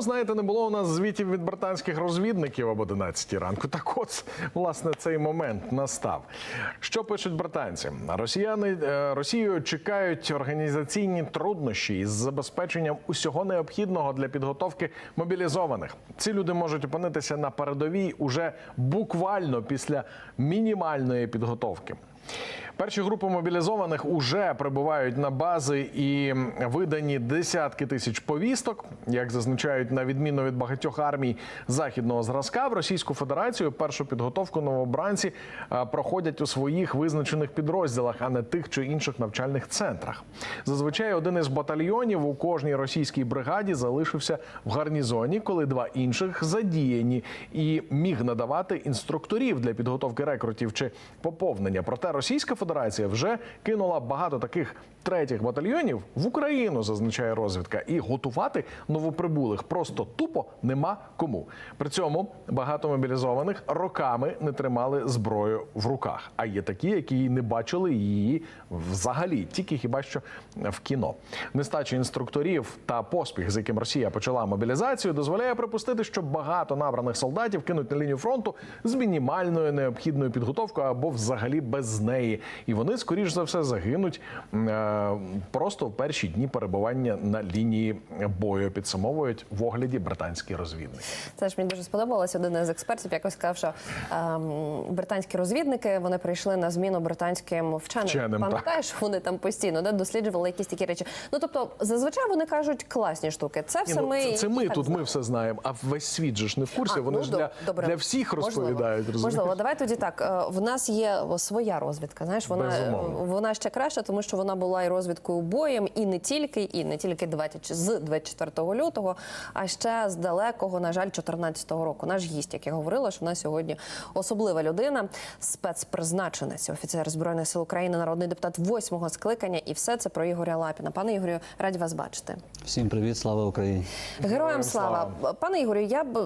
Знаєте, не було у нас звітів від британських розвідників об 11 ранку. Так от, власне, цей момент настав. Що пишуть британці? Росіяни е, Росією чекають організаційні труднощі із забезпеченням усього необхідного для підготовки мобілізованих. Ці люди можуть опинитися на передовій уже буквально після мінімальної підготовки. Перші групи мобілізованих уже прибувають на бази і видані десятки тисяч повісток. Як зазначають на відміну від багатьох армій західного зразка, в Російську Федерацію першу підготовку новобранці проходять у своїх визначених підрозділах, а не тих чи інших навчальних центрах. Зазвичай один із батальйонів у кожній російській бригаді залишився в гарнізоні, коли два інших задіяні і міг надавати інструкторів для підготовки рекрутів чи поповнення. Проте Російська Федерація вже кинула багато таких третіх батальйонів в Україну, зазначає розвідка, і готувати новоприбулих просто тупо нема кому. При цьому багато мобілізованих роками не тримали зброю в руках. А є такі, які не бачили її взагалі, тільки хіба що в кіно. Нестача інструкторів та поспіх, з яким Росія почала мобілізацію, дозволяє припустити, що багато набраних солдатів кинуть на лінію фронту з мінімальною необхідною підготовкою або взагалі без неї. І вони, скоріш за все, загинуть е, просто в перші дні перебування на лінії бою. Підсумовують в огляді британські розвідники. Це ж мені дуже сподобалось. Один із експертів якось сказав, що ем, британські розвідники вони прийшли на зміну британським вченим. Вченим. Пам'ятаєш, вони там постійно да, досліджували якісь такі речі. Ну тобто, зазвичай вони кажуть класні штуки. Це Ні, все ну, ми це, це ми тут, ми все знаємо. А весь світ же ж не в курсі. А, Вони ну, ж для, добре. для всіх розповідають. Можливо. розумієш? Можливо, давай тоді так. е, В нас є своя розвідка. Знаєш, вона Безумовно. вона ще краща, тому що вона була і розвідкою боєм, і не тільки, і не тільки 20, з 24 лютого, а ще з далекого, на жаль, 14 року. Наш гість, як я говорила, що вона сьогодні особлива людина, спецпризначенець, офіцер збройних сил України, народний депутат восьмого скликання, і все це про Ігоря Лапіна. Пане Ігорю, раді вас бачити. Всім привіт, слава Україні. Героям слава. слава. Пане Ігорю, я б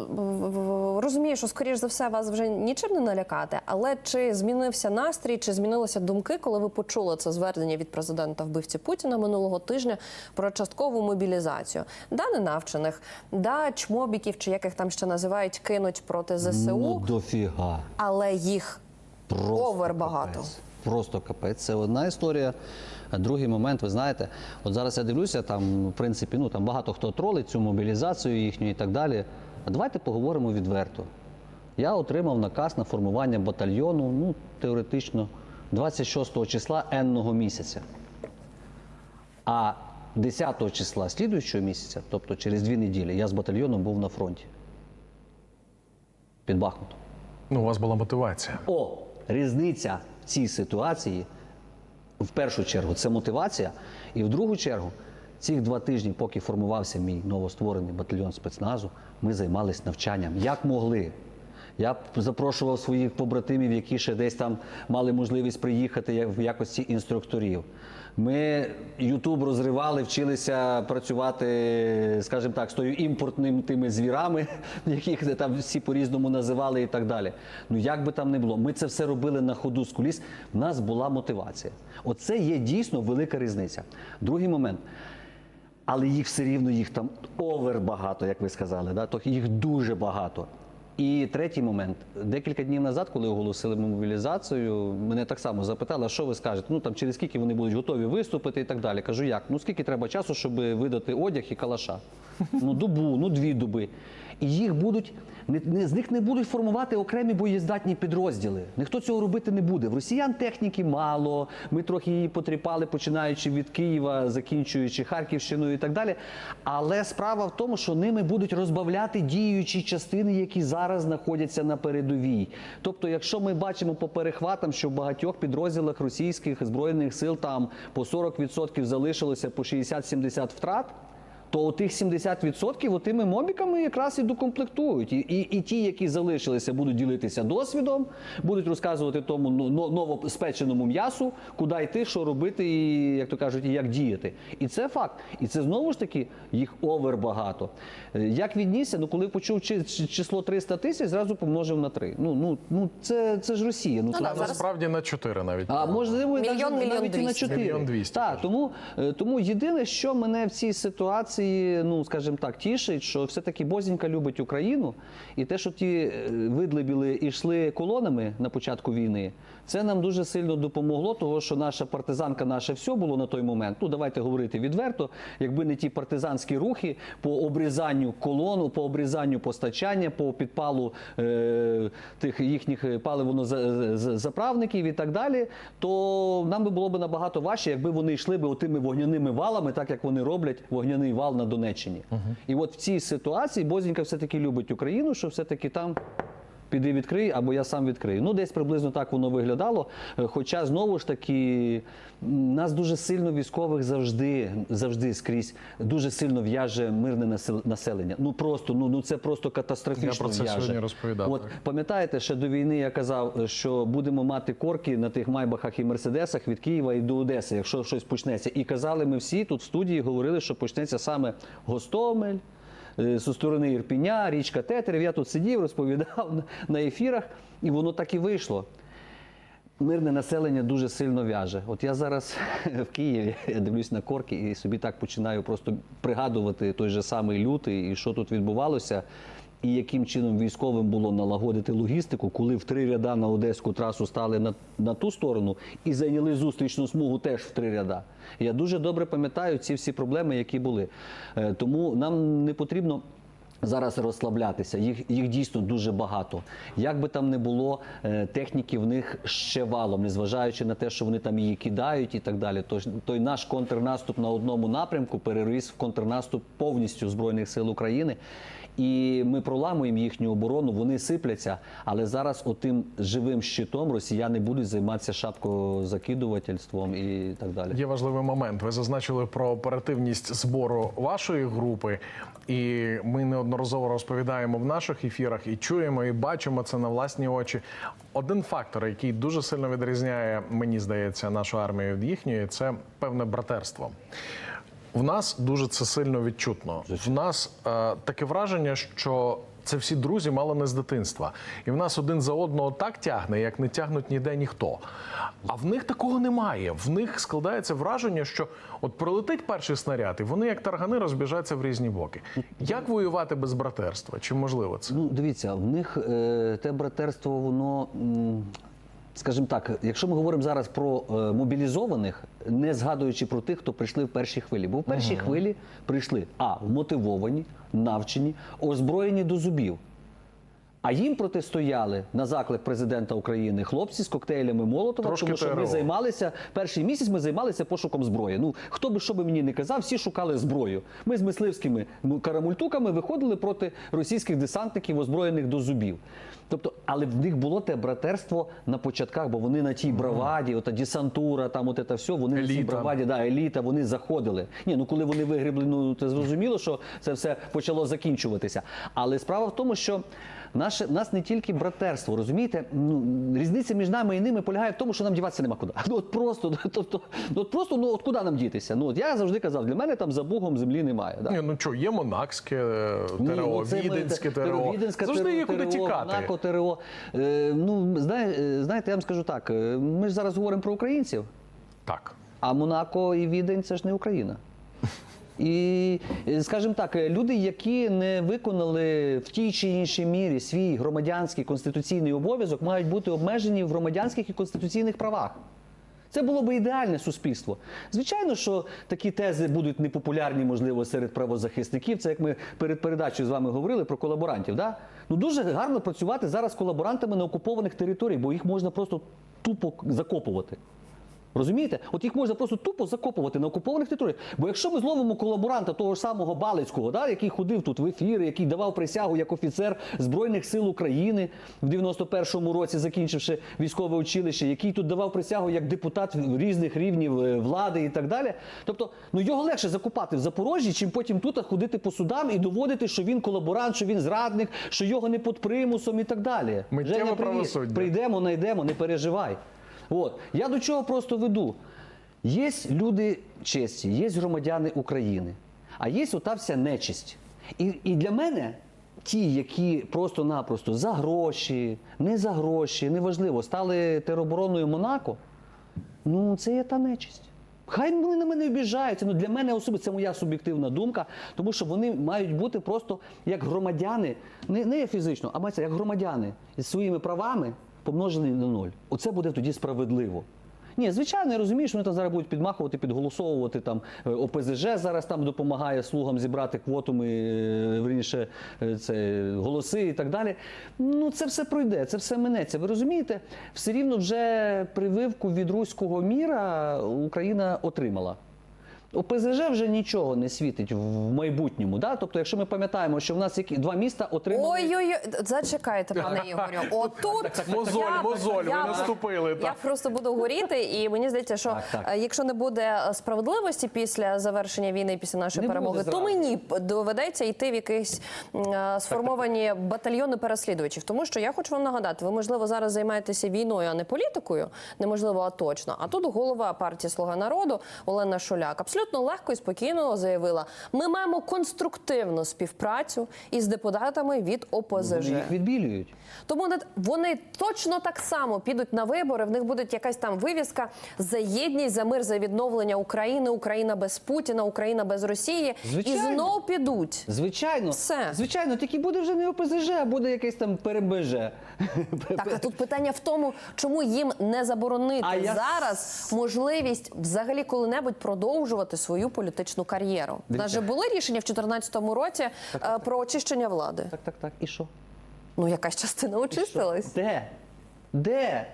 розумію, що скоріш за все вас вже нічим не налякати, але чи змінився настрій, чи змінилися думки, коли ви почули це звернення від президента вбивці Путіна минулого тижня про часткову мобілізацію? Да, ненавчених, да, чмобіків, чи як їх там ще називають, кинуть проти ЗСУ, Ну дофіга. але їх Просто овер багато. капець. Просто капець. Це одна історія. Другий момент, ви знаєте, от зараз я дивлюся, там, в принципі, ну там багато хто тролить цю мобілізацію їхню і так далі. А давайте поговоримо відверто. Я отримав наказ на формування батальйону, ну, теоретично, 26 числа енного місяця. А 10 числа слідуючого місяця, тобто через дві неділі, я з батальйоном був на фронті. Під Бахмутом. Ну, у вас була мотивація. О, різниця в цій ситуації в першу чергу це мотивація, і в другу чергу, ці два тижні, поки формувався мій новостворений батальйон спецназу, ми займалися навчанням як могли. Я запрошував своїх побратимів, які ще десь там мали можливість приїхати в якості інструкторів. Ми Ютуб розривали, вчилися працювати, скажімо так, з тою імпортними тими звірами, яких там всі по-різному називали і так далі. Ну як би там не було, ми це все робили на ходу з куліс. В нас була мотивація. Оце є дійсно велика різниця. Другий момент. Але їх все рівно їх там овер багато, як ви сказали. Да? Тобто їх дуже багато. І третій момент. Декілька днів назад, коли оголосили мобілізацію, мене так само запитали, що ви скажете? Ну там через скільки вони будуть готові виступити і так далі. Кажу, як? Ну скільки треба часу, щоб видати одяг і калаша? Ну добу, ну дві доби. І їх будуть не, не з них не будуть формувати окремі боєздатні підрозділи. Ніхто цього робити не буде. В росіян техніки мало. Ми трохи її потріпали, починаючи від Києва, закінчуючи Харківщиною і так далі. Але справа в тому, що ними будуть розбавляти діючі частини, які зараз знаходяться на передовій. Тобто, якщо ми бачимо по перехватам, що в багатьох підрозділах російських збройних сил там по 40% залишилося по 60-70 втрат то у тих 70% отими мобіками якраз і докомплектують. І, і, і ті, які залишилися, будуть ділитися досвідом, будуть розказувати тому ну, новоспеченому м'ясу, куди йти, що робити, і як то кажуть, і як діяти. І це факт. І це знову ж таки їх овер багато. Е, Як віднісся? Ну коли почув чи- чи- число 300 тисяч, зразу помножив на 3. Ну, ну, ну це, це ж Росія. Ну, А насправді на 4 навіть. а можливо, і Мільйон, навіть, мільйон навіть і на двісті. 4. Мільйон двісті, Так, тому, е, тому єдине, що мене в цій ситуації ситуації, ну скажімо так, тішить, що все-таки Бозінька любить Україну, і те, що ті е, видлебіли і йшли колонами на початку війни, це нам дуже сильно допомогло, того що наша партизанка, наше все було на той момент. Ну давайте говорити відверто. Якби не ті партизанські рухи по обрізанню колону, по обрізанню постачання, по підпалу е, тих їхніх паливно-заправників і так далі, то нам би було б набагато важче, якби вони йшли б отими вогняними валами, так як вони роблять вогняний вал на Донеччині. І от в цій ситуації Бозінька все-таки любить Україну, що все-таки там. Піди відкрий, або я сам відкрию. Ну, десь приблизно так воно виглядало. Е, Хоча знову ж таки нас дуже сильно військових завжди, завжди скрізь дуже сильно в'яже мирне насел- населення. Ну просто ну, ну це просто катастрофічно. Я про це в'яже. сьогодні розповідав, От пам'ятаєте, ще до війни я казав, що будемо мати корки на тих майбахах і мерседесах від Києва і до Одеси, якщо щось почнеться. І казали ми всі тут в студії, говорили, що почнеться саме Гостомель. Е, Зі сторони Ірпіня, річка Тетерів. Я тут сидів, розповідав на- ефірах, і воно так і вийшло. Мирне населення дуже сильно в'яже. От я зараз в Києві я дивлюсь на корки і собі так починаю просто пригадувати той же самий лютий і що тут відбувалося, і яким чином військовим було налагодити логістику, коли в три ряда на одеську трасу стали на, на ту сторону і зайняли зустрічну смугу теж в три ряда. Я дуже добре пам'ятаю ці всі проблеми, які були. Е, Тому нам не потрібно зараз розслаблятися. Їх, їх дійсно дуже багато. Як би там не було, е, техніки в них ще валом, незважаючи на те, що вони там її кидають і так далі. Тож той наш контрнаступ на одному напрямку переріс в контрнаступ повністю Збройних сил України. І ми проламуємо їхню оборону, вони сипляться, але зараз отим живим щитом росіяни будуть займатися шапкозакидувательством і так далі. Є важливий момент. Ви зазначили про оперативність збору вашої групи, і ми неодноразово розповідаємо в наших ефірах і чуємо, і бачимо це на власні очі. Один фактор, який дуже сильно відрізняє, мені здається, нашу армію від їхньої, це певне братерство. В нас дуже це сильно відчутно. В нас е, таке враження, що це всі друзі мало не з дитинства. І в нас один за одного так тягне, як не тягнуть ніде ніхто. А в них такого немає. В них складається враження, що от прилетить перший снаряд, і вони, як таргани, розбіжаться в різні боки. Як воювати без братерства? Чи можливо це? Ну, дивіться, в них е, те братерство, воно. Скажімо так, якщо ми говоримо зараз про е, мобілізованих, не згадуючи про тих, хто прийшли в першій хвилі. Бо в першій хвилі прийшли а вмотивовані, навчені, озброєні до зубів. А їм протистояли на заклик президента України хлопці з коктейлями Молотова, Трошки тому що ми займалися перший місяць. Ми займалися пошуком зброї. Ну хто би що би мені не казав, всі шукали зброю. Ми з мисливськими карамультуками виходили проти російських десантників, озброєних до зубів. Тобто, але в них було те братерство на початках, бо вони на тій браваді, ота десантура, там от це все, вони на цій Еліта. браваді, да, еліта, вони заходили. Ні, ну коли вони вигрібли, ну це зрозуміло, що це все почало закінчуватися. Але справа в тому, що наше нас не тільки братерство, розумієте? Ну різниця між нами і ними полягає в тому, що нам діватися нема куди. Ну от просто, тобто, ну от просто ну от куди нам дітися? Ну от я завжди казав, для мене там за Богом землі немає. Да? Ні, ну що, є монакське е, ТРО, ну, віденське ТРО. Завжди є куди тікати. Монако ТРО. Е, ну, е, знаєте, я вам скажу так: ми ж зараз говоримо про українців. Так. А Монако і Відень це ж не Україна. І, е, скажімо так, е, люди, які не виконали в тій чи іншій мірі свій громадянський конституційний обов'язок, мають бути обмежені в громадянських і конституційних правах. Це було би ідеальне суспільство. Звичайно, що такі тези будуть непопулярні, можливо, серед правозахисників. Це як ми перед передачею з вами говорили про колаборантів. Да? Ну дуже гарно працювати зараз з колаборантами на окупованих територіях, бо їх можна просто тупо закопувати. Розумієте? От їх можна просто тупо закопувати на окупованих територіях. Бо якщо ми зловимо колаборанта того ж самого Балицького, да, який ходив тут в ефіри, який давав присягу як офіцер Збройних сил України в 91-му році, закінчивши військове училище, який тут давав присягу як депутат різних рівнів е, влади і так далі. Тобто, ну його легше закопати в Запорожжі, чим потім тут ходити по судам і доводити, що він колаборант, що він зрадник, що його не під примусом і так далі. Миттєве Женя, правосуддя. Прийдемо, знайдемо, не переживай. От. Я до чого просто веду. Є люди честі, є громадяни України, а є ота вся нечисть. І, і для мене ті, які просто-напросто за гроші, не за гроші, неважливо, стали теробороною Монако, ну це є та нечисть. Хай вони на мене обіжаються. Ну для мене особисто це моя суб'єктивна думка, тому що вони мають бути просто як громадяни, не, не фізично, а мається як громадяни зі своїми правами помножені на ноль. Оце буде тоді справедливо. Ні, звичайно, я розумію, що вони там зараз будуть підмахувати, підголосовувати там е, ОПЗЖ зараз там допомагає слугам зібрати квотами, е, верніше, е, це голоси і так далі. Ну це все пройде, це все минеться. Ви розумієте, все рівно вже прививку від руського міра Україна отримала. ОПЗЖ вже нічого не світить в майбутньому. Да? Тобто, якщо ми пам'ятаємо, що в нас які два міста отримали. Ой-ой-ой, зачекайте, пане Ігорю. Отут Мозоль, я- мозоль, ви наступили, Я так. просто буду горіти, і мені здається, що Так, так. е, якщо не буде справедливості після завершення війни, після нашої Не перемоги, то мені доведеться йти в якісь е, сформовані батальйони переслідувачів. Тому що я хочу вам нагадати, ви можливо зараз займаєтеся війною, а не політикою. Неможливо, а точно. А тут голова партії Слуга народу Олена Шуляк абсолютно легко і спокійно заявила: ми маємо конструктивну співпрацю із депутатами від ОПЗЖ. Вони їх відбілюють. Тому вони точно так само підуть на вибори. В них буде якась там вивіска за єдність, за мир, за відновлення України, Україна без Путіна, Україна без Росії. Звичайно. І знов підуть. Звичайно, Все. звичайно, тільки буде вже не ОПЗЖ, а буде якесь там ПРБЖ. Так, а тут питання в тому, чому їм не заборонити А я- зараз можливість взагалі коли-небудь продовжувати свою політичну кар'єру. У нас же були рішення в 2014 році е, про очищення влади. Так, так, так. І що? Ну, якась частина очистилась. Де? Де?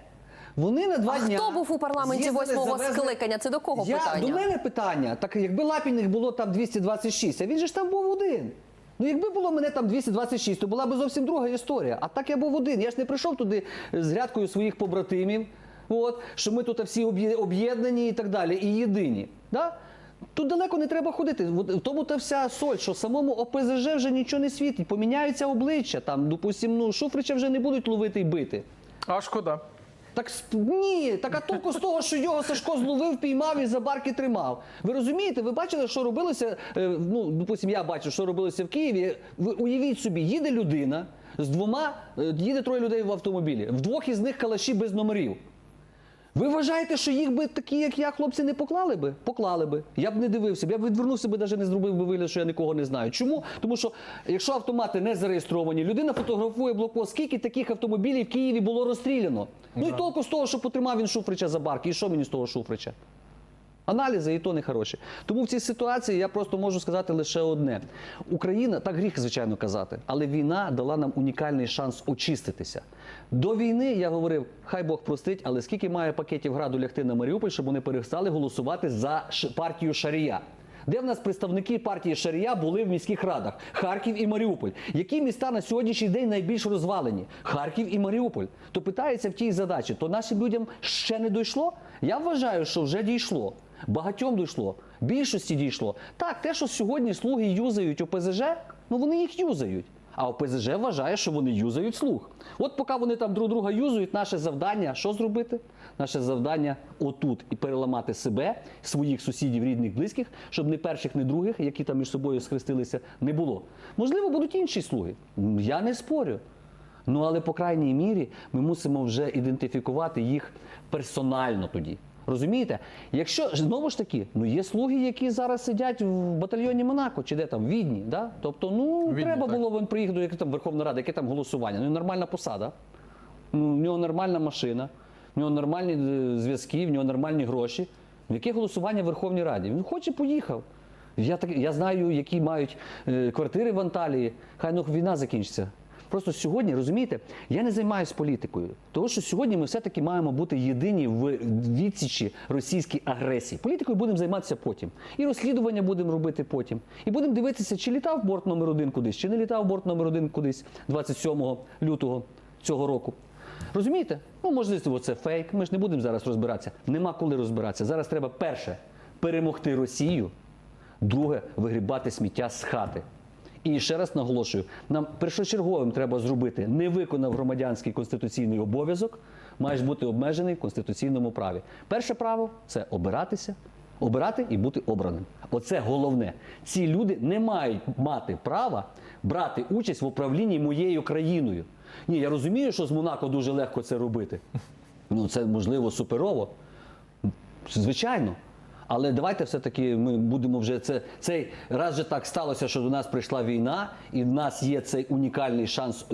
Вони на два А дня. хто був у парламенті восьмого завезли- скликання? Це до кого Я, питання? До мене питання. Так якби Лапіних було там 226, а він же ж там був один. Ну, якби було мене там 226, то була б зовсім друга історія. А так я був один. Я ж не прийшов туди з рядкою своїх побратимів, от, що ми тут всі об'єднані і так далі, і єдині. Да? Тут далеко не треба ходити. В тому та вся соль, що самому ОПЗЖ вже нічого не світить. Поміняються обличчя. Там, допустим, ну, Шуфрича вже не будуть ловити і бити. А шкода. Так ні, так а толку з того, що його Сашко зловив, піймав і за барки тримав. Ви розумієте, ви бачили, що робилося? е, Ну, допустим, я бачив, що робилося в Києві. Ви уявіть собі, їде людина з двома, е, їде троє людей в автомобілі. Вдвох із них калаші без номерів. Ви вважаєте, що їх би такі, як я, хлопці, не поклали би? Поклали би. Я б не дивився б, я б відвернувся би, навіть не зробив би вигляд, що я нікого не знаю. Чому? Тому що якщо автомати не зареєстровані, людина фотографує блокпост, скільки таких автомобілів в Києві було розстріляно. Ну і толку з того, що потримав він Шуфрича за барки. І що мені з того Шуфрича? Аналізи і то не хороші. Тому в цій ситуації я просто можу сказати лише одне: Україна, так гріх, звичайно, казати, але війна дала нам унікальний шанс очиститися. До війни я говорив, хай Бог простить, але скільки має пакетів граду лягти на Маріуполь, щоб вони перестали голосувати за партію Шарія. Де в нас представники партії Шарія були в міських радах? Харків і Маріуполь. Які міста на сьогоднішній день найбільш розвалені? Харків і Маріуполь. То питається в тій задачі, то нашим людям ще не дійшло? Я вважаю, що вже дійшло. Багатьом дійшло, більшості дійшло. Так, те, що сьогодні слуги юзають ОПЗЖ, ну вони їх юзають. А ОПЗЖ вважає, що вони юзають слуг. От поки вони там друг друга юзають, наше завдання що зробити? Наше завдання отут і переламати себе, своїх сусідів, рідних, близьких, щоб не перших, не других, які там між собою схрестилися, не було. Можливо, будуть інші слуги. Я не спорю. Ну але по крайній мірі ми мусимо вже ідентифікувати їх персонально тоді. Розумієте? Якщо знову ж таки, ну є слуги, які зараз сидять в батальйоні Монако чи де там, в Відні, да? Тобто, ну Відні, треба так. було він приїхати, яка там Верховна Рада, яке там голосування. Ну нормальна посада, ну, в нього нормальна машина, в нього нормальні е, зв'язки, в нього нормальні гроші. Ну, Яке голосування в Верховній Раді? Він хоче, поїхав. Я, так, я знаю, які мають е, квартири в Анталії. Хай ну, війна закінчиться. Просто сьогодні, розумієте, я не займаюся політикою, тому що сьогодні ми все-таки маємо бути єдині в відсічі російській агресії. Політикою будемо займатися потім. І розслідування будемо робити потім. І будемо дивитися, чи літав борт номер один кудись, чи не літав борт номер один кудись 27 лютого цього року. Розумієте? Ну, можливо, це фейк. Ми ж не будемо зараз розбиратися. Нема коли розбиратися. Зараз треба перше перемогти Росію, друге вигрібати сміття з хати. І ще раз наголошую: нам першочерговим треба зробити не виконав громадянський конституційний обов'язок, маєш бути обмежений в конституційному праві. Перше право це обиратися, обирати і бути обраним. Оце головне. Ці люди не мають мати права брати участь в управлінні моєю країною. Ні, я розумію, що з Монако дуже легко це робити. Ну це можливо суперово. Звичайно. Але давайте все-таки ми будемо вже це цей раз же так сталося, що до нас прийшла війна, і в нас є цей унікальний шанс.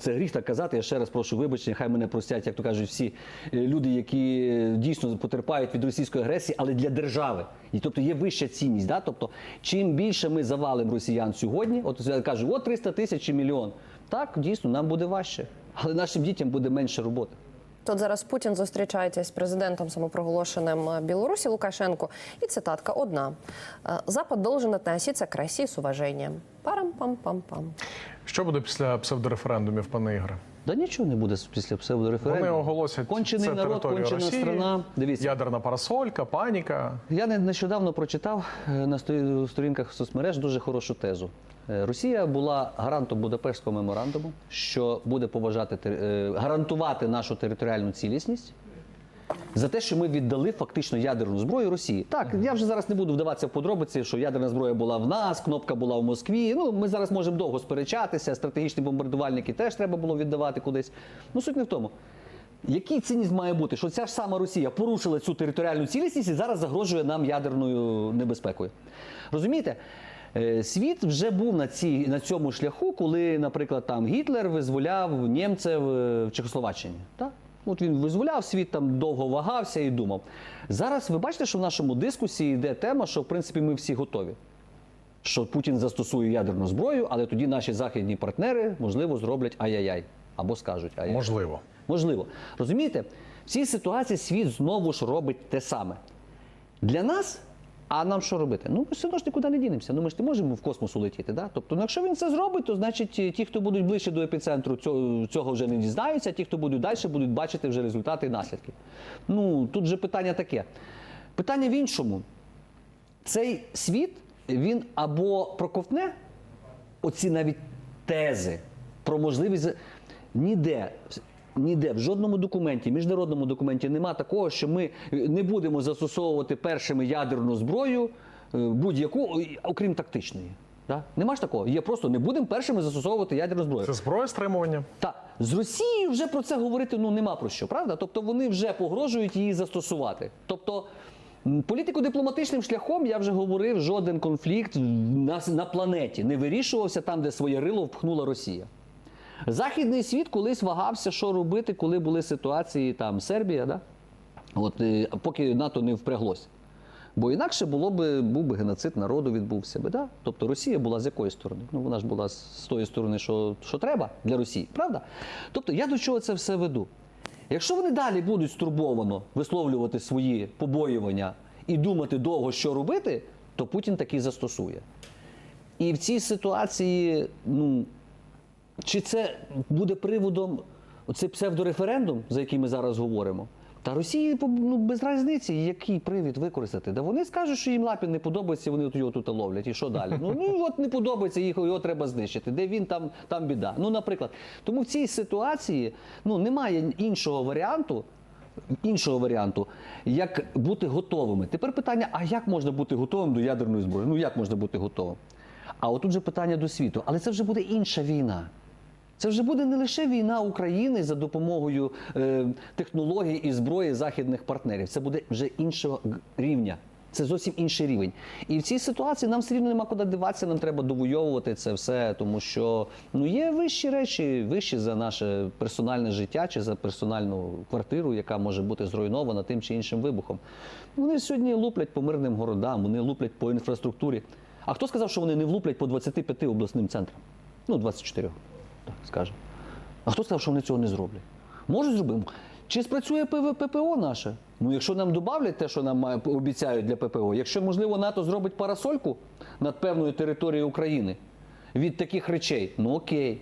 Це гріх так казати. Я ще раз прошу вибачення, хай мене простять, як то кажуть, всі е, люди, які дійсно потерпають від російської агресії, але для держави. І тобто є вища цінність. Да? Тобто, чим більше ми завалимо росіян сьогодні, от я кажу, от 300 тисяч чи мільйон. Так, дійсно, нам буде важче, але нашим дітям буде менше роботи. Тут зараз Путін зустрічається з президентом самопроголошеним е, Білорусі Лукашенко. І цитатка одна: «Е, Запад должен относиться к России с уважением. Парам-пам-пам-пам. Що буде після псевдореферендумів, пане Ігоре? Да нічого не буде після псевдореферендуму. Вони оголосять кончений це народ, кончена Росії, страна. Дивіться, ядерна парасолька, паніка. я не- нещодавно прочитав е, на сторінках соцмереж дуже хорошу тезу. Е, Росія була гарантом Будапештського меморандуму, що буде поважати е, гарантувати нашу територіальну цілісність. За те, що ми віддали фактично ядерну зброю Росії. Так, я вже зараз не буду вдаватися в подробиці, що ядерна зброя була в нас, кнопка була в Москві. Ну, ми зараз можемо довго сперечатися. Стратегічні бомбардувальники теж треба було віддавати кудись. Ну, суть не в тому. Який цінність має бути, що ця ж сама Росія порушила цю територіальну цілісність і зараз загрожує нам ядерною небезпекою? Розумієте? Е, Світ вже був на, цій, на цьому шляху, коли, наприклад, там Гітлер визволяв німців е, в Чехословаччині. Так? От він визволяв світ, там довго вагався і думав. Зараз ви бачите, що в нашому дискусії йде тема, що в принципі ми всі готові. Що Путін застосує ядерну зброю, але тоді наші західні партнери, можливо, зроблять ай-яй-яй або скажуть ай-яй. Можливо. Можливо. Розумієте, в цій ситуації світ знову ж робить те саме. Для нас, а нам що робити? Ну, ми все одно ж нікуди не дінемося. Ну, ми ж не можемо в космос улетіти. Да? Тобто, ну, якщо він це зробить, то значить е, ті, хто будуть ближче до епіцентру, цього, цього вже не дізнаються, ті, хто будуть далі, будуть бачити вже результати і наслідки. Ну, тут же питання таке. Питання в іншому. Цей світ він або проковтне оці навіть тези про можливість ніде. Ніде в жодному документі, міжнародному документі нема такого, що ми не будемо застосовувати першими ядерну зброю е, будь-яку, окрім тактичної. Да? Нема ж такого. Є просто не будемо першими застосовувати ядерну зброю. Це зброя стримування. Та з Росією вже про це говорити ну нема про що, правда? Тобто вони вже погрожують її застосувати. Тобто. Політико-дипломатичним шляхом я вже говорив, жоден конфлікт на, на планеті не вирішувався там, де своє рило впхнула Росія. Західний світ колись вагався, що робити, коли були ситуації там Сербія, да? От, е, поки НАТО не впряглося. Бо інакше було би, був би геноцид народу відбувся би. Да? Тобто Росія була з якої сторони? Ну вона ж була з тої сторони, що, що треба для Росії, правда? Тобто я до чого це все веду? Якщо вони далі будуть стурбовано висловлювати свої побоювання і думати довго, що робити, то Путін таки застосує. І в цій ситуації, ну, чи це буде приводом оцей псевдореферендум, за який ми зараз говоримо? Та Росії ну, без різниці, який привід використати. Да вони скажуть, що їм Лапін не подобається, вони його тут ловлять. І що далі? Ну, ну от не подобається, їх його треба знищити. Де він там, там біда. Ну, наприклад. Тому в цій ситуації ну, немає іншого варіанту. Іншого варіанту, як бути готовими. Тепер питання: а як можна бути готовим до ядерної зброї? Ну як можна бути готовим? А отут же питання до світу. Але це вже буде інша війна. Це вже буде не лише війна України за допомогою е, технологій і зброї західних партнерів. Це буде вже іншого рівня. Це зовсім інший рівень. І в цій ситуації нам все рівно нема куди диватися, нам треба довойовувати це все, тому що ну є вищі речі, вищі за наше персональне життя чи за персональну квартиру, яка може бути зруйнована тим чи іншим вибухом. Вони сьогодні луплять по мирним городам, вони луплять по інфраструктурі. А хто сказав, що вони не влуплять по 25 обласним центрам? Ну, 24, так скажемо. А хто сказав, що вони цього не зроблять? Можуть зробити. Чи спрацює ППО наше? Ну, якщо нам додавлять те, що нам обіцяють для ППО, якщо, можливо, НАТО зробить парасольку над певною територією України від таких речей, ну окей.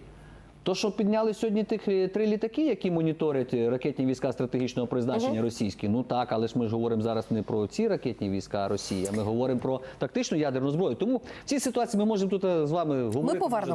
То, що підняли сьогодні тих е, три літаки, які моніторять е, ракетні війська стратегічного призначення російські, ну так, але ж ми ж говоримо зараз не про ці ракетні війська Росії, а ми говоримо про тактичну ядерну зброю. Тому в цій ситуації ми можемо тут е, з вами говорити. Ми повернемо.